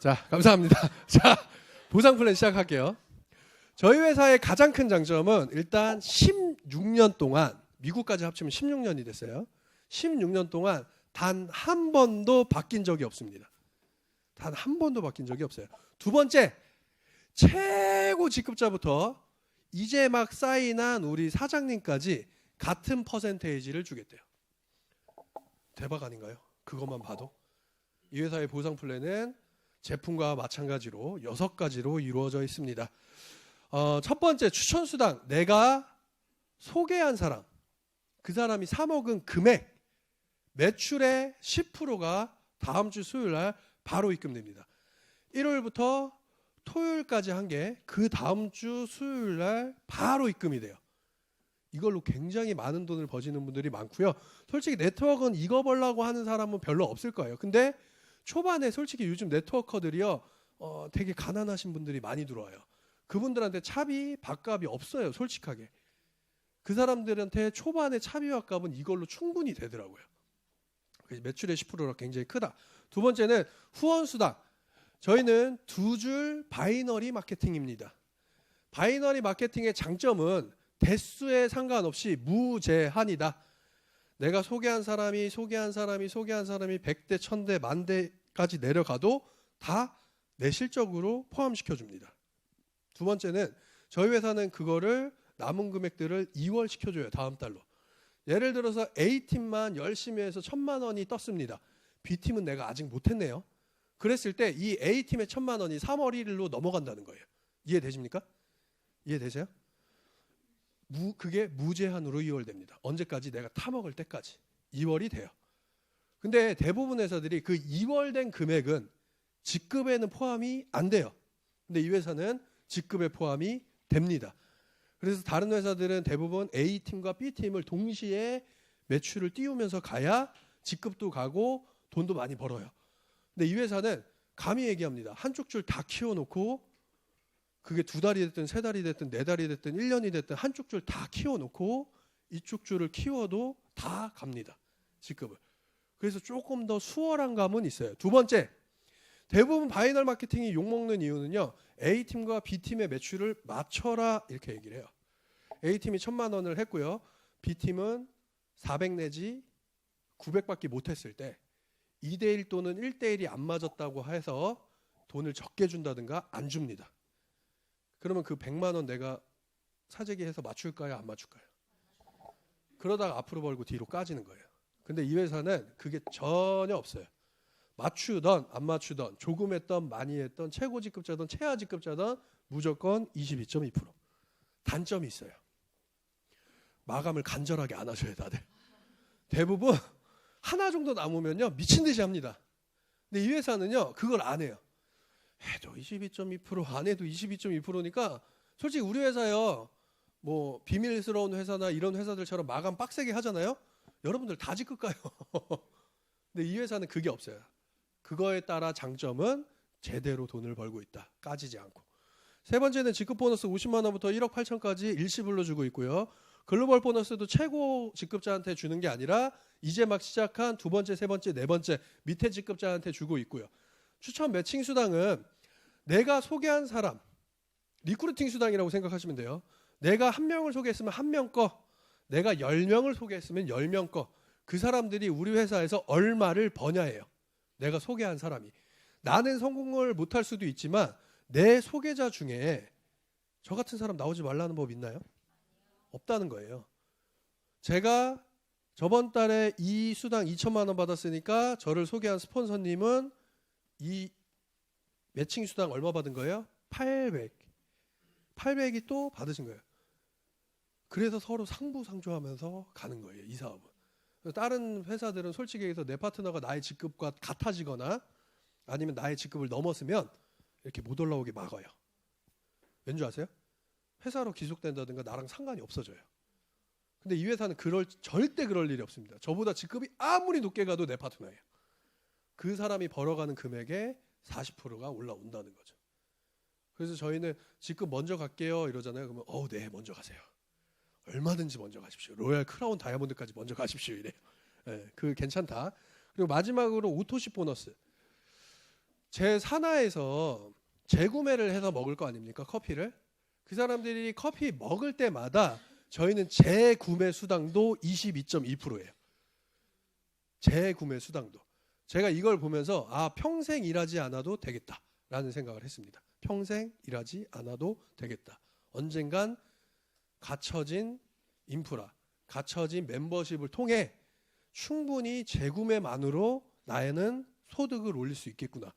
자, 감사합니다. 자, 보상 플랜 시작할게요. 저희 회사의 가장 큰 장점은 일단 16년 동안 미국까지 합치면 16년이 됐어요. 16년 동안 단 한 번도 바뀐 적이 없습니다. 단 한 번도 바뀐 적이 없어요. 두 번째, 최고 직급자부터 이제 막 사인한 우리 사장님까지 같은 퍼센테이지를 주겠대요. 대박 아닌가요? 그것만 봐도 이 회사의 보상 플랜은 제품과 마찬가지로 여섯 가지로 이루어져 있습니다. 어, 첫 번째 추천 수당 내가 소개한 사람 그 사람이 사 먹은 금액 매출의 10%가 다음 주 수요일 날 바로 입금됩니다. 1월부터 토요일까지 한 게 그 다음 주 수요일 날 바로 입금이 돼요. 이걸로 굉장히 많은 돈을 버시는 분들이 많고요. 솔직히 네트워크는 이거 벌라고 하는 사람은 별로 없을 거예요. 근데 초반에 솔직히 요즘 네트워커들이요, 어, 되게 가난하신 분들이 많이 들어와요. 그분들한테 차비, 밥값이 없어요, 솔직하게. 그 사람들한테 초반에 차비와 값은 이걸로 충분히 되더라고요. 매출의 10%가 굉장히 크다. 두 번째는 후원 수당. 저희는 두 줄 바이너리 마케팅입니다. 바이너리 마케팅의 장점은 대수에 상관없이 무제한이다. 내가 소개한 사람이 소개한 사람이 소개한 사람이 100대, 1000대, 만대까지 내려가도 다 내 실적으로 포함시켜 줍니다. 두 번째는 저희 회사는 그거를 남은 금액들을 2월 시켜 줘요. 다음 달로. 예를 들어서 A팀만 열심히 해서 천만 원이 떴습니다. B팀은 내가 아직 못 했네요. 그랬을 때 이 A팀의 천만 원이 3월 1일로 넘어간다는 거예요. 이해되십니까? 이해되세요? 무, 그게 무제한으로 2월 됩니다. 언제까지 내가 타먹을 때까지 2월이 돼요. 근데 대부분 회사들이 그 2월 된 금액은 직급에는 포함이 안 돼요. 근데 이 회사는 직급에 포함이 됩니다. 그래서 다른 회사들은 대부분 A팀과 B팀을 동시에 매출을 띄우면서 가야 직급도 가고 돈도 많이 벌어요. 근데 이 회사는 감히 얘기합니다. 한쪽 줄 다 키워놓고 그게 두 달이 됐든 세 달이 됐든 네 달이 됐든 1년이 됐든 한쪽 줄 다 키워놓고 이쪽 줄을 키워도 다 갑니다. 직급을. 그래서 조금 더 수월한 감은 있어요. 두 번째, 대부분 바이널 마케팅이 욕먹는 이유는요. A팀과 B팀의 매출을 맞춰라 이렇게 얘기를 해요. A팀이 천만 원을 했고요. B팀은 400 내지 900밖에 못했을 때 2대1 또는 1대1이 안 맞았다고 해서 돈을 적게 준다든가 안 줍니다. 그러면 그 100만 원 내가 사재기 해서 맞출까요? 안 맞출까요? 그러다가 앞으로 벌고 뒤로 까지는 거예요. 근데 이 회사는 그게 전혀 없어요. 맞추던 안 맞추던 조금 했던 많이 했던 최고 직급자든 최하 직급자든 무조건 22.2% 단점이 있어요. 마감을 간절하게 안 하셔요 다들. 대부분 하나 정도 남으면요 미친 듯이 합니다. 근데 이 회사는요 그걸 안 해요. 해도 22.2%안 해도 22.2%니까 솔직히 우리 회사요 뭐 비밀스러운 회사나 이런 회사들처럼 마감 빡세게 하잖아요. 여러분들 다 가요. 근데 이 회사는 그게 없어요. 그거에 따라 장점은 제대로 돈을 벌고 있다. 까지지 않고. 세 번째는 직급 보너스 50만 원부터 1억 8천까지 일시불로 주고 있고요. 글로벌 보너스도 최고 직급자한테 주는 게 아니라 이제 막 시작한 두 번째, 세 번째, 네 번째 밑에 직급자한테 주고 있고요. 추천 매칭 수당은 내가 소개한 사람 리크루팅 수당이라고 생각하시면 돼요. 내가 한 명을 소개했으면 한 명 거, 내가 열 명을 소개했으면 열 명 거. 그 사람들이 우리 회사에서 얼마를 버냐예요. 내가 소개한 사람이. 나는 성공을 못할 수도 있지만 내 소개자 중에 저 같은 사람 나오지 말라는 법 있나요? 없다는 거예요. 제가 저번 달에 이 수당 2천만 원 받았으니까 저를 소개한 스폰서님은 이 매칭 수당 얼마 받은 거예요? 800. 800이 또 받으신 거예요. 그래서 서로 상부상조하면서 가는 거예요. 이 사업은. 다른 회사들은 솔직히 얘기해서 내 파트너가 나의 직급과 같아지거나 아니면 나의 직급을 넘었으면 이렇게 못 올라오게 막아요. 왠지 아세요? 회사로 기속된다든가 나랑 상관이 없어져요. 근데 이 회사는 그럴 절대 그럴 일이 없습니다. 저보다 직급이 아무리 높게 가도 내 파트너예요. 그 사람이 벌어가는 금액의 40%가 올라온다는 거죠. 그래서 저희는 직급 먼저 갈게요 이러잖아요. 그러면 어우 네 먼저 가세요. 얼마든지 먼저 가십시오. 로얄 크라운 다이아몬드까지 먼저 가십시오 이래요. 네, 그 괜찮다. 그리고 마지막으로 오토십 보너스. 제 산하에서 재구매를 해서 먹을 거 아닙니까? 커피를. 그 사람들이 커피 먹을 때마다 저희는 재구매 수당도 22.2%예요. 재구매 수당도. 제가 이걸 보면서 아, 평생 일하지 않아도 되겠다라는 생각을 했습니다. 평생 일하지 않아도 되겠다. 언젠간 갖춰진 인프라, 갖춰진 멤버십을 통해 충분히 재구매만으로 나에는 소득을 올릴 수 있겠구나.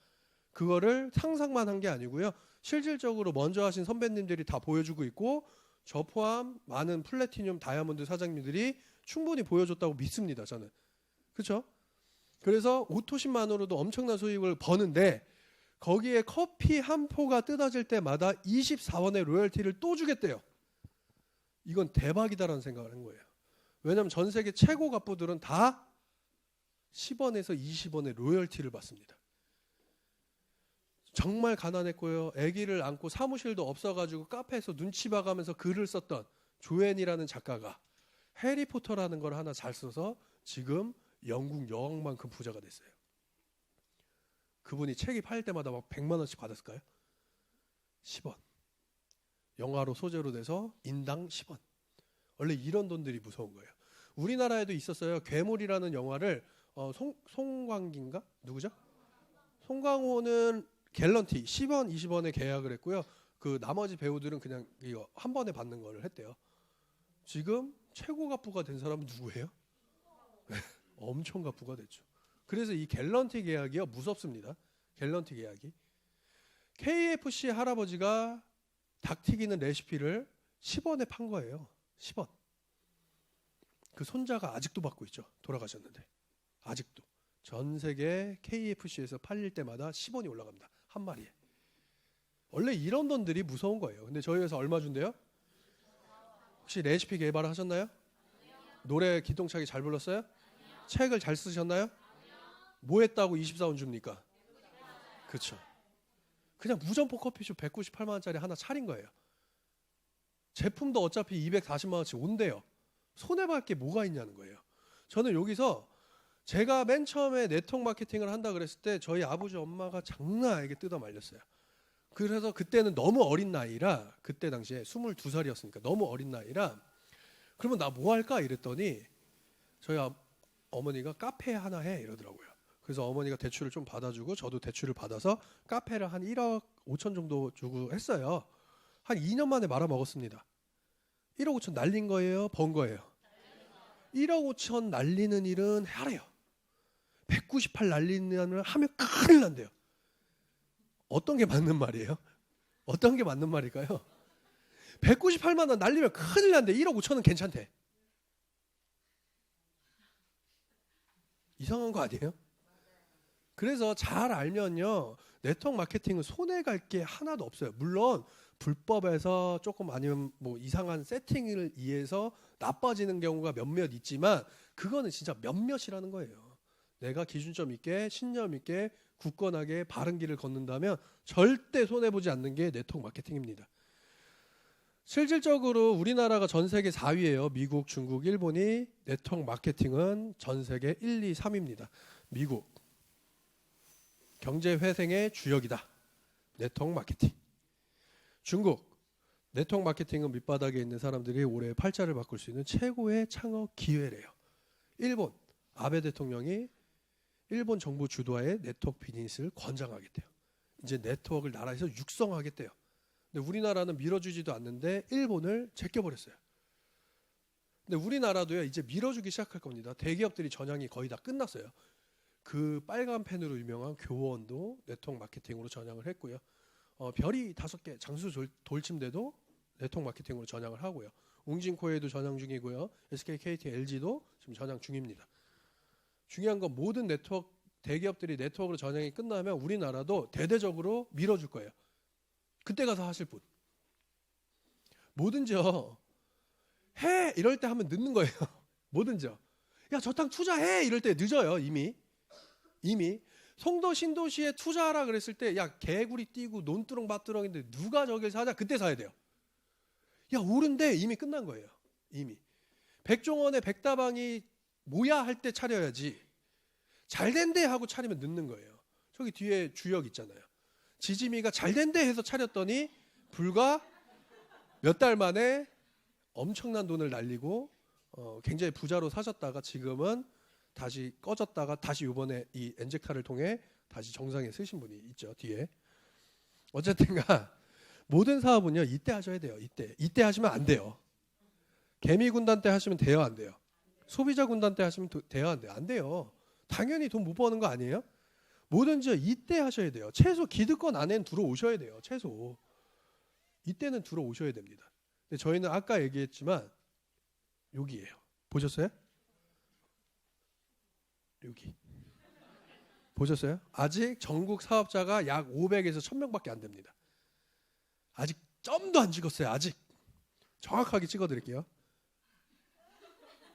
그거를 상상만 한 게 아니고요. 실질적으로 먼저 하신 선배님들이 다 보여주고 있고 저 포함 많은 플래티늄 다이아몬드 사장님들이 충분히 보여줬다고 믿습니다. 저는. 그렇죠? 그래서 오토신만으로도 엄청난 수익을 버는데 거기에 커피 한 포가 뜯어질 때마다 24원의 로열티를 또 주겠대요. 이건 대박이다라는 생각을 한 거예요. 왜냐하면 전 세계 최고 갑부들은 다 10원에서 20원의 로열티를 받습니다. 정말 가난했고요. 아기를 안고 사무실도 없어가지고 카페에서 눈치 봐가면서 글을 썼던 조앤이라는 작가가 해리포터라는 걸 하나 잘 써서 지금 영국 여왕만큼 부자가 됐어요. 그분이 책이 팔 때마다 막 100만 원씩 받았을까요? 10원. 영화로 소재로 돼서 인당 10원. 원래 이런 돈들이 무서운 거예요. 우리나라에도 있었어요. 괴물이라는 영화를 어, 송, 송광기인가? 누구죠? 송강호는 갤런티 10원, 20원에 계약을 했고요. 그 나머지 배우들은 그냥 이거 한 번에 받는 거를 했대요. 지금 최고 갑부가 된 사람은 누구예요? 엄청 갑부가 됐죠. 그래서 이 갤런티 계약이요 무섭습니다. 갤런티 계약이 KFC 할아버지가 닭 튀기는 레시피를 10원에 판 거예요. 10원. 그 손자가 아직도 받고 있죠. 돌아가셨는데 아직도 전 세계 KFC에서 팔릴 때마다 10원이 올라갑니다. 한 마리에. 원래 이런 돈들이 무서운 거예요. 근데 저희 회사 얼마 준대요? 혹시 레시피 개발하셨나요? 노래 기똥차게 잘 불렀어요? 책을 잘 쓰셨나요? 뭐 했다고 24원 줍니까? 그렇죠. 그냥 무점포 커피숍 198만 원짜리 하나 차린 거예요. 제품도 어차피 240만 원치 온대요. 손해 볼게 뭐가 있냐는 거예요. 저는 여기서 제가 맨 처음에 네트워크 마케팅을 한다 그랬을 때 저희 아버지 엄마가 장난 아니게 뜯어 말렸어요. 그래서 그때는 너무 어린 나이라 그때 당시에 22살이었으니까 너무 어린 나이라 그러면 나 뭐 할까 이랬더니 저희 아- 어머니가 카페 하나 해 이러더라고요. 그래서 어머니가 대출을 좀 받아주고 저도 대출을 받아서 카페를 한 1억 5천 정도 주고 했어요. 한 2년 만에 말아 먹었습니다. 1억 5천 날린 거예요, 번 거예요. 1억 5천 날리는 일은 하래요. 198 날리는 일을 하면 큰일 난대요. 어떤 게 맞는 말이에요? 어떤 게 맞는 말일까요? 198만 원 날리면 큰일 난데 1억 5천은 괜찮대. 이상한 거 아니에요? 그래서 잘 알면요 네트워크 마케팅은 손해 갈 게 하나도 없어요. 물론 불법에서 조금 아니면 뭐 이상한 세팅을 이해해서 나빠지는 경우가 몇몇 있지만 그거는 진짜 몇몇이라는 거예요. 내가 기준점 있게 신념 있게 굳건하게 바른 길을 걷는다면 절대 손해 보지 않는 게 네트워크 마케팅입니다. 실질적으로 우리나라가 전 세계 4위예요. 미국, 중국, 일본이 네트워크 마케팅은 전 세계 1, 2, 3위입니다. 미국 경제 회생의 주역이다. 네트워크 마케팅. 중국 네트워크 마케팅은 밑바닥에 있는 사람들이 올해 팔자를 바꿀 수 있는 최고의 창업 기회래요. 일본 아베 대통령이 일본 정부 주도하에 네트워크 비즈니스를 권장하겠대요. 이제 네트워크를 나라에서 육성하겠대요. 근데 우리나라는 밀어주지도 않는데 일본을 제껴버렸어요. 근데 우리나라도요 이제 밀어주기 시작할 겁니다. 대기업들이 전향이 거의 다 끝났어요. 그 빨간 펜으로 유명한 교원도 네트워크 마케팅으로 전향을 했고요. 어, 별이 다섯 개 장수 돌- 돌침대도 네트워크 마케팅으로 전향을 하고요. 웅진코에도 전향 중이고요. SK, KT, LG도 지금 전향 중입니다. 중요한 건 모든 네트워크 대기업들이 네트워크로 전향이 끝나면 우리나라도 대대적으로 밀어줄 거예요. 그때 가서 하실 분. 뭐든지요. 해 이럴 때 하면 늦는 거예요. 뭐든지요. 야 저 땅 투자해 이럴 때 늦어요 이미. 이미 송도 신도시에 투자하라 그랬을 때 야 개구리 뛰고 논두렁 밭두렁인데 누가 저길 사자 그때 사야 돼요. 야 오른데 이미 끝난 거예요. 이미 백종원의 백다방이 뭐야 할 때 차려야지 잘 된대 하고 차리면 늦는 거예요. 저기 뒤에 주역 있잖아요. 지짐이가 잘 된대 해서 차렸더니 불과 몇 달 만에 엄청난 돈을 날리고 어, 굉장히 부자로 사셨다가 지금은 다시 꺼졌다가 다시 이번에 이 엔젝타를 통해 다시 정상에 쓰신 분이 있죠 뒤에. 어쨌든가 모든 사업은요 이때 하셔야 돼요 이때. 이때 하시면 안 돼요. 개미 군단 때 하시면 돼요 안 돼요? 소비자 군단 때 하시면 도- 돼요 안 돼요? 안 돼요. 당연히 돈 못 버는 거 아니에요 뭐든지 이때 하셔야 돼요 최소 기득권 안에는 들어오셔야 돼요 최소 이때는 들어오셔야 됩니다 근데 저희는 아까 얘기했지만 여기에요 보셨어요? 여기 보셨어요? 아직 전국 사업자가 약 500에서 1000명밖에 안 됩니다. 아직 점도 안 찍었어요. 아직 정확하게 찍어드릴게요.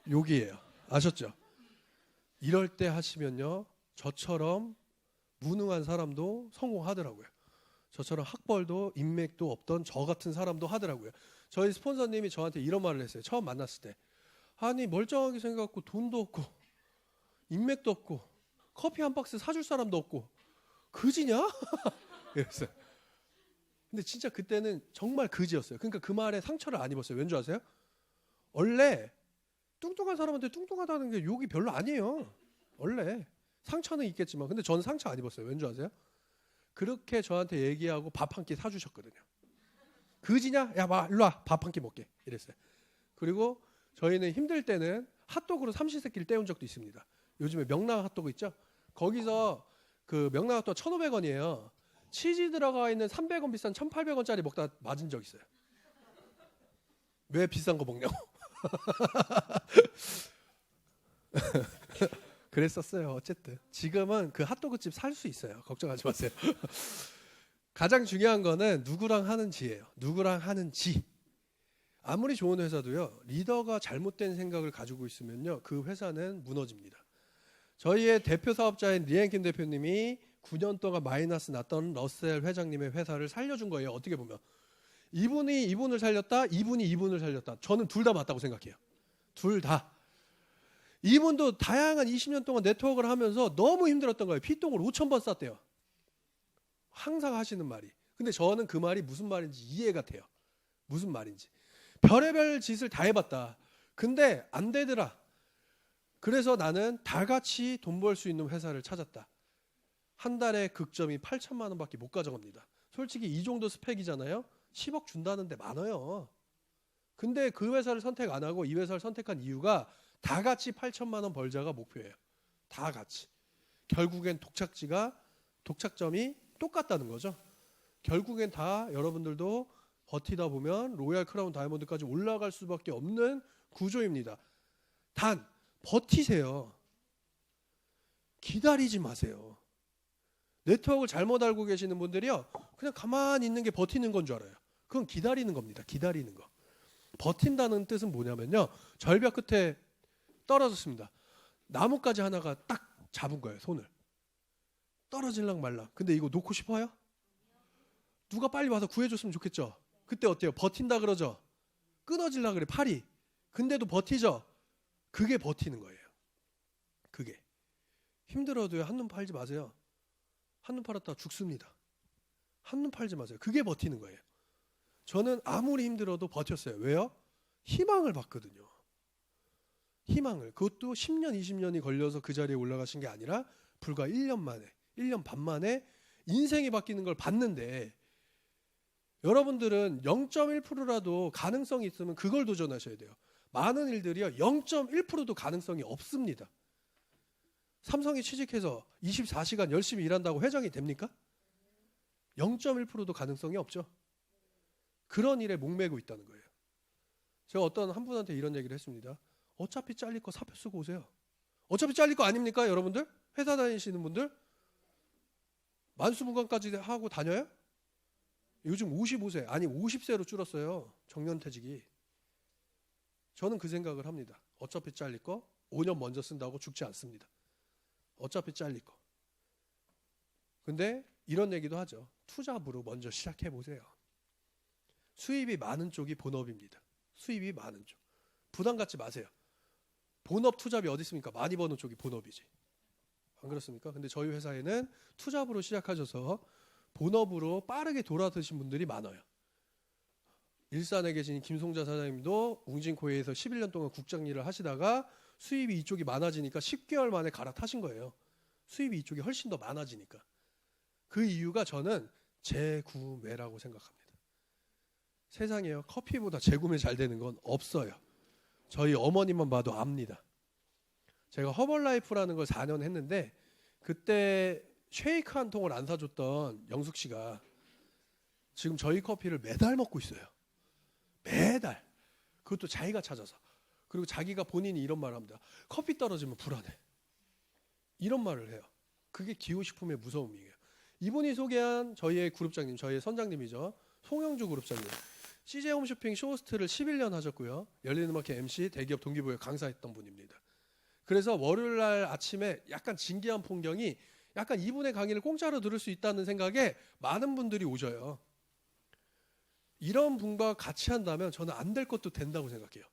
여기에요. 아셨죠? 이럴 때 하시면요, 저처럼 무능한 사람도 성공하더라고요. 저처럼 학벌도 인맥도 없던 저 같은 사람도 하더라고요. 저희 스폰서님이 저한테 이런 말을 했어요. 처음 만났을 때. 아니 멀쩡하게 생겨갖고 돈도 없고 인맥도 없고 커피 한 박스 사줄 사람도 없고 그지냐? 이랬어요. 근데 진짜 그때는 정말 그지였어요. 그러니까 그 말에 상처를 안 입었어요. 왠지 아세요? 원래 뚱뚱한 사람한테 뚱뚱하다는 게 욕이 별로 아니에요. 원래 상처는 있겠지만 근데 저는 상처 안 입었어요. 왠지 아세요? 그렇게 저한테 얘기하고 밥 한 끼 사주셨거든요. 그지냐? 야, 마, 일로 와. 밥 한 끼 먹게. 이랬어요. 그리고 저희는 힘들 때는 핫도그로 삼시세끼를 때운 적도 있습니다. 요즘에 명랑 핫도그 있죠? 거기서 그 명랑 핫도그 1,500원이에요. 치즈 들어가 있는 300원 비싼 1,800원짜리 먹다 맞은 적 있어요. 왜 비싼 거 먹냐고. 그랬었어요. 어쨌든 지금은 그 핫도그집 살 수 있어요. 걱정하지 마세요. 가장 중요한 거는 누구랑 하는지예요. 누구랑 하는지. 아무리 좋은 회사도요. 리더가 잘못된 생각을 가지고 있으면요. 그 회사는 무너집니다. 저희의 대표 사업자인 리앤킴 대표님이 9년 동안 마이너스 났던 러셀 회장님의 회사를 살려준 거예요. 어떻게 보면 이분이 이분을 살렸다, 이분이 이분을 살렸다. 저는 둘 다 맞다고 생각해요. 둘 다. 이분도 다양한 20년 동안 네트워크를 하면서 너무 힘들었던 거예요. 피똥을 5천 번 쌌대요. 항상 하시는 말이. 근데 저는 그 말이 무슨 말인지 이해가 돼요. 무슨 말인지. 별의별 짓을 다 해봤다. 근데 안 되더라. 그래서 나는 다 같이 돈 벌 수 있는 회사를 찾았다. 한 달에 극점이 8천만 원밖에 못 가져갑니다. 솔직히 이 정도 스펙이잖아요. 10억 준다는데 많아요. 근데 그 회사를 선택 안 하고 이 회사를 선택한 이유가 다 같이 8천만 원 벌자가 목표예요. 다 같이. 결국엔 독착지가 독착점이 똑같다는 거죠. 결국엔 다 여러분들도 버티다 보면 로얄 크라운 다이아몬드까지 올라갈 수밖에 없는 구조입니다. 단 버티세요. 기다리지 마세요. 네트워크를 잘못 알고 계시는 분들이요. 그냥 가만히 있는 게 버티는 건 줄 알아요. 그건 기다리는 겁니다. 기다리는 거. 버틴다는 뜻은 뭐냐면요. 절벽 끝에 떨어졌습니다. 나뭇가지 하나가 딱 잡은 거예요. 손을. 떨어질랑 말랑. 근데 이거 놓고 싶어요? 누가 빨리 와서 구해줬으면 좋겠죠. 그때 어때요? 버틴다 그러죠. 끊어질라 그래 팔이. 근데도 버티죠. 그게 버티는 거예요. 그게 힘들어도요 한눈 팔지 마세요. 한눈 팔았다 죽습니다. 한눈 팔지 마세요. 그게 버티는 거예요. 저는 아무리 힘들어도 버텼어요. 왜요? 희망을 봤거든요. 희망을. 그것도 10년, 20년이 걸려서 그 자리에 올라가신 게 아니라 불과 1년 만에, 1년 반 만에 인생이 바뀌는 걸 봤는데 여러분들은 0.1%라도 가능성이 있으면 그걸 도전하셔야 돼요. 많은 일들이요. 0.1%도 가능성이 없습니다. 삼성이 취직해서 24시간 열심히 일한다고 회장이 됩니까? 0.1%도 가능성이 없죠. 그런 일에 목매고 있다는 거예요. 제가 어떤 한 분한테 이런 얘기를 했습니다. 어차피 잘릴 거 사표 쓰고 오세요. 어차피 잘릴 거 아닙니까, 여러분들? 회사 다니시는 분들? 만수무강까지 하고 다녀요? 요즘 55세, 아니 50세로 줄었어요. 정년퇴직이. 저는 그 생각을 합니다. 어차피 잘릴 거 5년 먼저 쓴다고 죽지 않습니다. 어차피 잘릴 거. 근데 이런 얘기도 하죠. 투잡으로 먼저 시작해 보세요. 수입이 많은 쪽이 본업입니다. 수입이 많은 쪽. 부담 갖지 마세요. 본업 투잡이 어디 있습니까? 많이 버는 쪽이 본업이지. 안 그렇습니까? 근데 저희 회사에는 투잡으로 시작하셔서 본업으로 빠르게 돌아드신 분들이 많아요. 일산에 계신 김송자 사장님도 웅진코에서 11년 동안 국장 일을 하시다가 수입이 이쪽이 많아지니까 10개월 만에 갈아타신 거예요. 수입이 이쪽이 훨씬 더 많아지니까. 그 이유가 저는 재구매라고 생각합니다. 세상에요. 커피보다 재구매 잘 되는 건 없어요. 저희 어머님만 봐도 압니다. 제가 허벌라이프라는 걸 4년 했는데 그때 쉐이크 한 통을 안 사줬던 영숙 씨가 지금 저희 커피를 매달 먹고 있어요. 매달. 그것도 자기가 찾아서. 그리고 자기가 본인이 이런 말을 합니다. 커피 떨어지면 불안해. 이런 말을 해요. 그게 기호식품의 무서움이에요. 이분이 소개한 저희의 그룹장님, 저희의 선장님이죠. 송영주 그룹장님. CJ 홈쇼핑 쇼호스트를 11년 하셨고요. 열린 음악회 MC 대기업 동기부여 강사했던 분입니다. 그래서 월요일 날 아침에 약간 진기한 풍경이 약간 이분의 강의를 공짜로 들을 수 있다는 생각에 많은 분들이 오셔요. 이런 분과 같이 한다면 저는 안 될 것도 된다고 생각해요.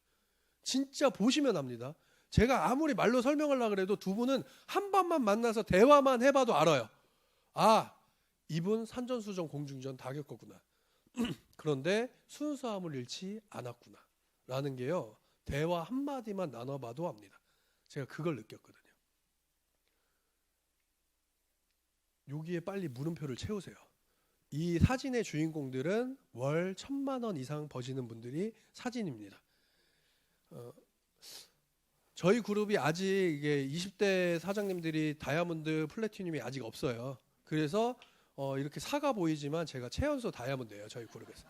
진짜 보시면 압니다. 제가 아무리 말로 설명하려고 그래도 두 분은 한 번만 만나서 대화만 해봐도 알아요. 아, 이분 산전수전 공중전 다 겪었구나. 그런데 순수함을 잃지 않았구나. 라는 게요. 대화 한마디만 나눠봐도 압니다. 제가 그걸 느꼈거든요. 여기에 빨리 물음표를 채우세요. 이 사진의 주인공들은 월 천만 원 이상 버시는 분들이 사진입니다. 어, 저희 그룹이 아직 이게 20대 사장님들이 다이아몬드 플래티늄이 아직 없어요. 그래서 어, 이렇게 사가 보이지만 제가 최연소 다이아몬드예요. 저희 그룹에서.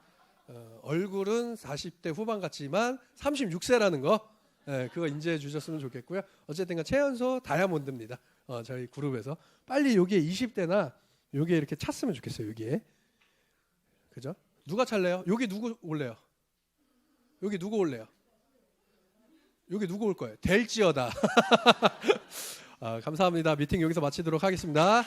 어, 얼굴은 40대 후반 같지만 36세라는 거 예, 그거 인지해 주셨으면 좋겠고요. 어쨌든 최연소 다이아몬드입니다. 어, 저희 그룹에서 빨리 여기에 20대나 여기에 이렇게 찼으면 좋겠어요. 여기에 그죠? 누가 찰래요? 여기 누구 올래요? 여기 누구 올래요? 여기 누구 올 거예요? 될지어다. 아, 감사합니다. 미팅 여기서 마치도록 하겠습니다.